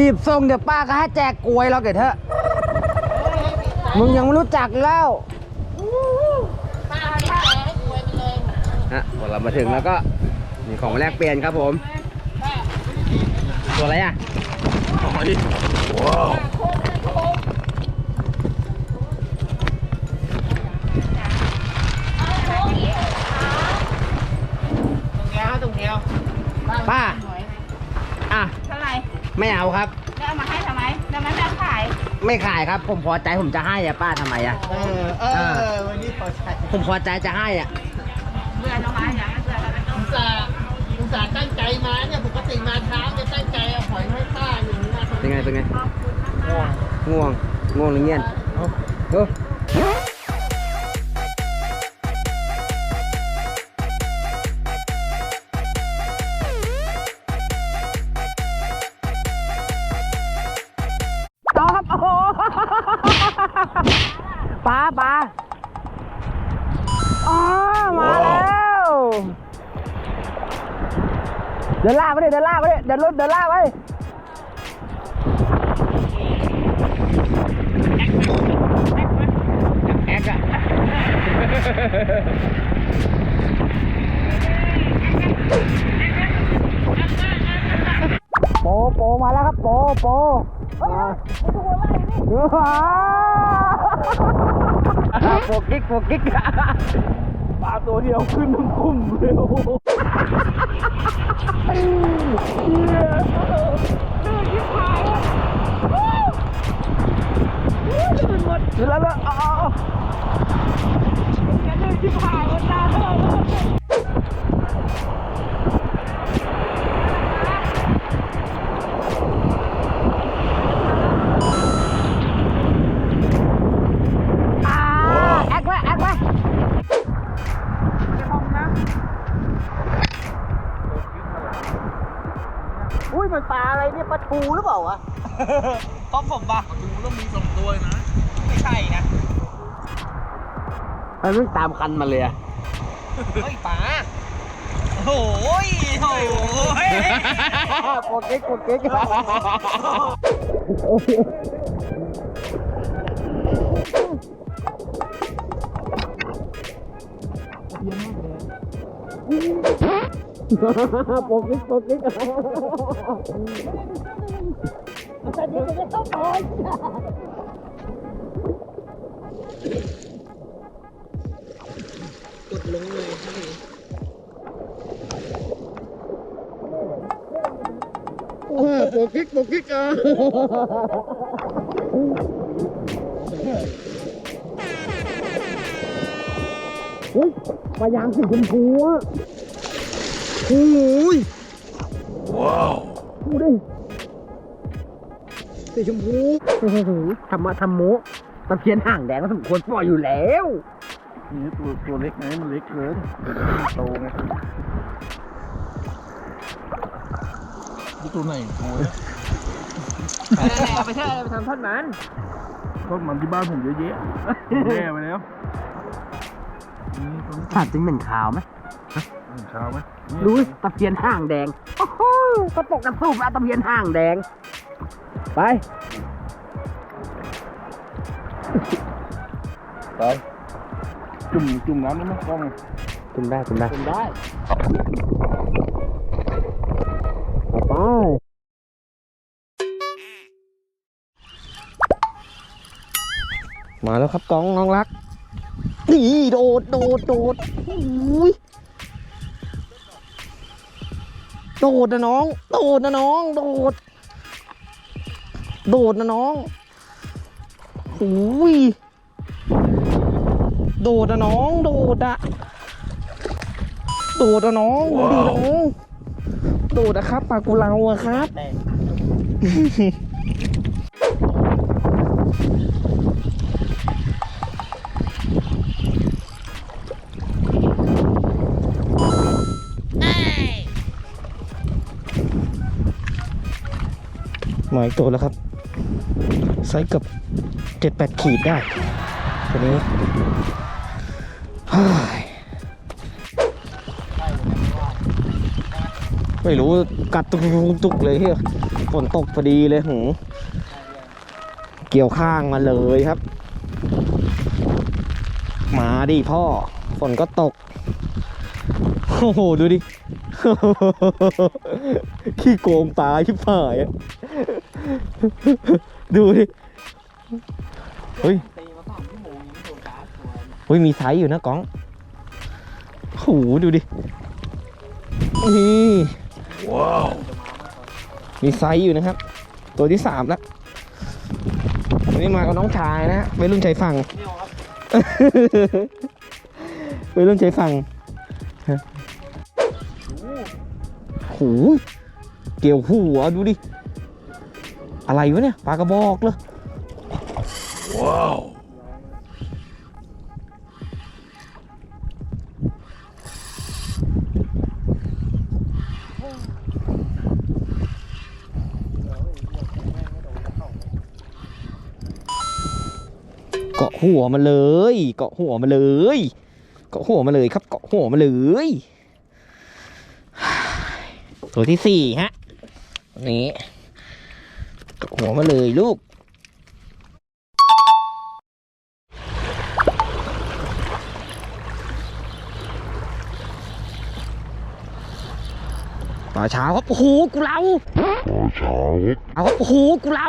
บีบทรงเดี๋ยวป้าก็ให้แจกกลวยเราเกิดเถอะ มึงยังไม่รู้จักแล้วป้าให้แกให้กล้วยไปเลยฮะพอเรามาถึงแล้วก็มีของแลกเปลี่ยนครับผม ตัวอะไรอะตรงเดียวตรงเดียวป้าอะเท่าไหร่ ไม่เอาครับ แล้วเอามาให้ทำไมแล้วมันจะขายไม่ขายครับ ผมพอใจผมจะให้อะป้าทำไมอะเออเออวันนี้พอใจผมพอใจจะให้อะเบื่อเอามาอย่างนั้นเบื่อเราไม่ต้องอุตส่าห์อุตส่าห์ตั้งใจมาเนี่ยปกติมาเช้าจะตั้งใจเอาหอยให้ป้าอยู่นะเป็นไงเป็นไงง่วงง่วงง่วงหรือเงียนเออ เดินลากไปดิเดินลากไปดิเดินรถเดินลากไปแอกอะโปโปมาแล้วครับโปโปมาโปกิ๊กโปกิ๊กปลาตัวเดียวขึ้นทั้งคุ้มเลยโอ้โหแล้วแล้ว อุ้ยมันปลาอะไรเนี่ยปลาทูหรือเปล่าวะต้องผมปะดูแล้วมีสองตัวนะ ไม่ใช่นะมันไม่ตามคันมาเลยอะเฮ้ยป๋าโอ้ยโอ้ยโปกิ๊กโปกิ๊กโปกิ๊ กโปกิ๊กกดลงเลยครับพี่โปกิ๊กโปกิ๊กอะเฮ้ยปลายางสีชมพูอะ โอ้ยว้าวดูดิสีชมพูโอ้โหธรรมะธรรมโมตะเพียนห่างแดงก็สมควรปล่อยอยู่แล้วนี่ตัวตัวเล็กไงมันเล็กเกินโตไงตัวไหนโอ้ยเอาไปเถอะไปทำทอดมันต้นมันที่บ้านผมเยอะแยะแย่ไปแล้วนี่ต้นถามจริงเหม็นขาวไหม เช้าไหมรู้ตะเพียนห่างแดง โอ้โหกระปกกระสูบแล้วตะเพียนห่างแดง ไปไปจุ่มจุ่มน้ำได้ไหมต้องจุ่มได้จุ่มได้เป็นได้เอาไปมาแล้วครับกองน้องรักนี่โดดโดดโดดอุ้ย โดดนะน้อง โดดนะน้อง โดด โดดนะน้องอุ้ยโดดนะน้อง โดดอะโดดนะน้องดูดิน้อง โดดนะครับปลากุเลาอะครับ มายตัวแล้วครับไซส์เกับเจ็ดแปดขีดได้ตัวนี้ไม่รู้กัดตุกตุกเลยเฮียฝนตกพอดีเลยหูเกี่ยวข้างมาเลยครับ มาดิพ่อ ฝนก็ตก โอ้โห ดูดิขี้โกงตายชิบหาย ดูดิเฮ้ยตีมาสามชั่วโมงยังไม่โดนการ์ดตัวเฮ้ยมีไซส์อยู่นะก้องโอ้โหดูดินี่ว้าวมีไซส์อยู่นะครับ ตัวที่สามแล้วอันนี้มากับน้องชายนะฮะไม่รุ่นชายฝั่งนี่เอาครับไม่รุ่นชายฝั่งโอ้โหเกี่ยวหัวดูดิ อะไรวะเนี่ยปลากระบอกเลยเกาะหัวมาเลย เกาะหัวมาเลย เกาะหัวมาเลยครับ เกาะหัวมาเลย ตัวที่สี่ฮะตัวนี้เกาะ หัวมาเลยลูกป่าเช้าครับโอ้โหกูเราป่าเช้าเอาครับโอ้โหกูเรา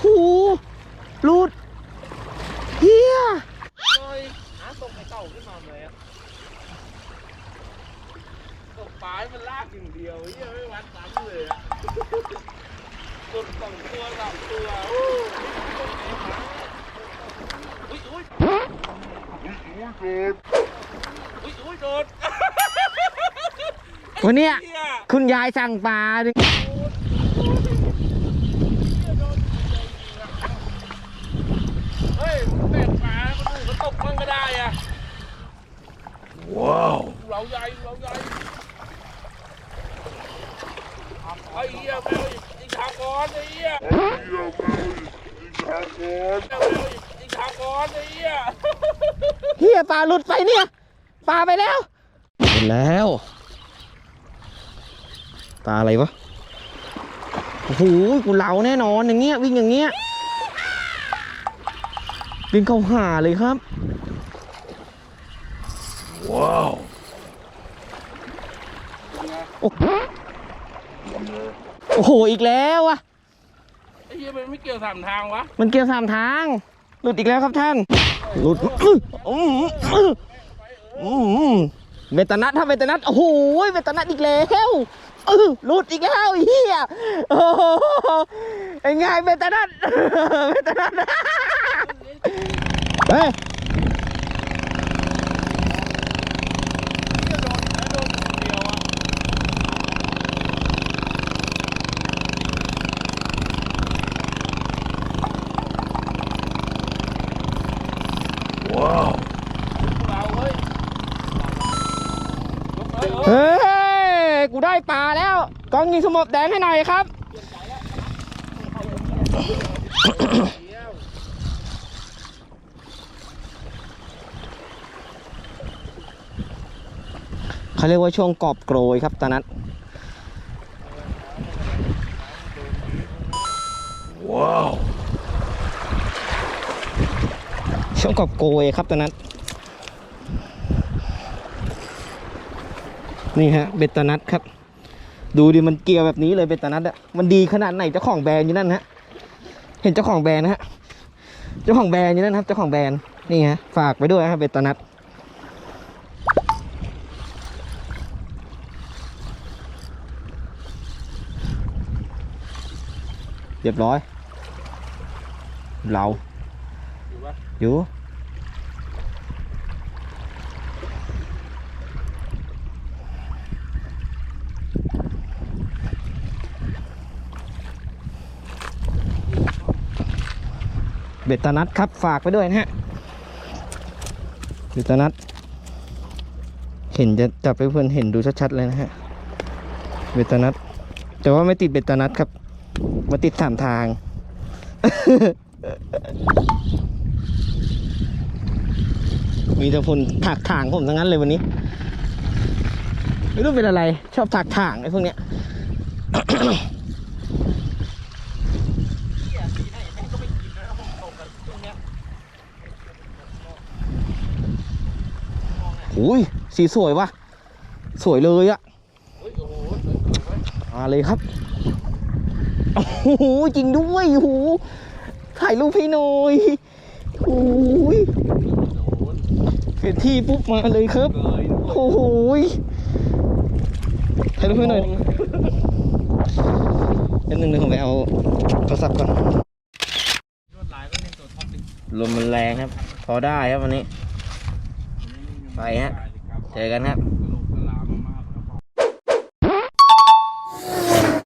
โอ้โหรูดเฮียเลยหาตกไอ้เต่าขึ้นมาเลยอะตกปลายมันลากอย่างเดียวเหี้ยไม่วัดซ้ำเลยอะ กดสองตัวสามตัวโอ้ยอุ้ยอุ้ยอุ้ยโดนอุ้ยอุ้ยโดนวันเนี้ยเฮียคุณยายสั่งปลาดิเฮ้ยแบกปลาคนอื่นเขาตกมั่งก็ได้อะว้าวเราใหญ่เราใหญ่ไอ้เหี้ยแม วอีกทางก้อนไอ้เหี้ยแมวอีกทางก้อนไอ้เหี้ยเฮียปลาหลุดไปเนี่ยปลาไปแล้วเห็นแล้วปลาอะไรวะโอ้โหกูเหลาแน่นอนอย่างเงี้ยวิ่งอย่างเงี้ยวิ่งเข้าหาเลยครับ ว้าว โอ้ โหอีกแล้วอะไอ้เหี้ยมันไม่เกี่ยวสามทางวะมันเกี่ยวสามทาง หลุดอีกแล้วครับท่าน หลุดอื้ออื้ออื้ออื้อเบตานัทถ้าเบตานัทโอ้โหเบตานัทอีกแล้วเออหลุดอีกแล้วไอ้เฮียโอ้โหไอ้ไงเบตานัทเบตานัทเฮ้ย เฮ้ย กูได้ปลาแล้วกองยิงสมบแดงให้หน่อยครับ เขาเรียกว่าช่วงกอบโกรยครับตอนนั้นว้าว ช่วงกอบโกยครับตอนนั้น นี่ฮะเบตานัทครับ ดูดิมันเกียวแบบนี้เลยเบตานัทอะมันดีขนาดไหนเจ้าของแบรนด์อยู่นั่นฮะ เห็นเจ้าของแบรนด์นะฮะ เจ้าของแบรนด์อยู่นั่นครับ เจ้าของแบรนด์ นี่ฮะ ฝากไปด้วยครับเบตานัทเรียบร้อยเราอยู่ เบตานัทครับฝากไปด้วยนะฮะเบตานัทเห็นจะจับไปเพื่อนเห็นดูชัดๆเลยนะฮะเบตานัทแต่ว่าไม่ติดเบตานัทครับมาติดสามทางมีแต่คนถักถางผมทั้งนั้นเลยวันนี้ ไม่รู้เป็นอะไร ชอบถักถางไอ้พวกเนี้ย อุ้ยสีสวยวะสวยเลยอะมาเลยครับโอ้โหจริงด้วยโอ้โหถ่ายรูปพี่หน่อยโอ้ยเห็นที่ปุ๊บมาเลยครับโอ้โหถ่ายรูปให้หน่อยเดี๋ยวหนึ่งเดี๋ยวผมไปเอาโทรศัพท์ก่อนลมมันแรงครับ พอได้ครับวันนี้ ไปฮะ เจอกันครับ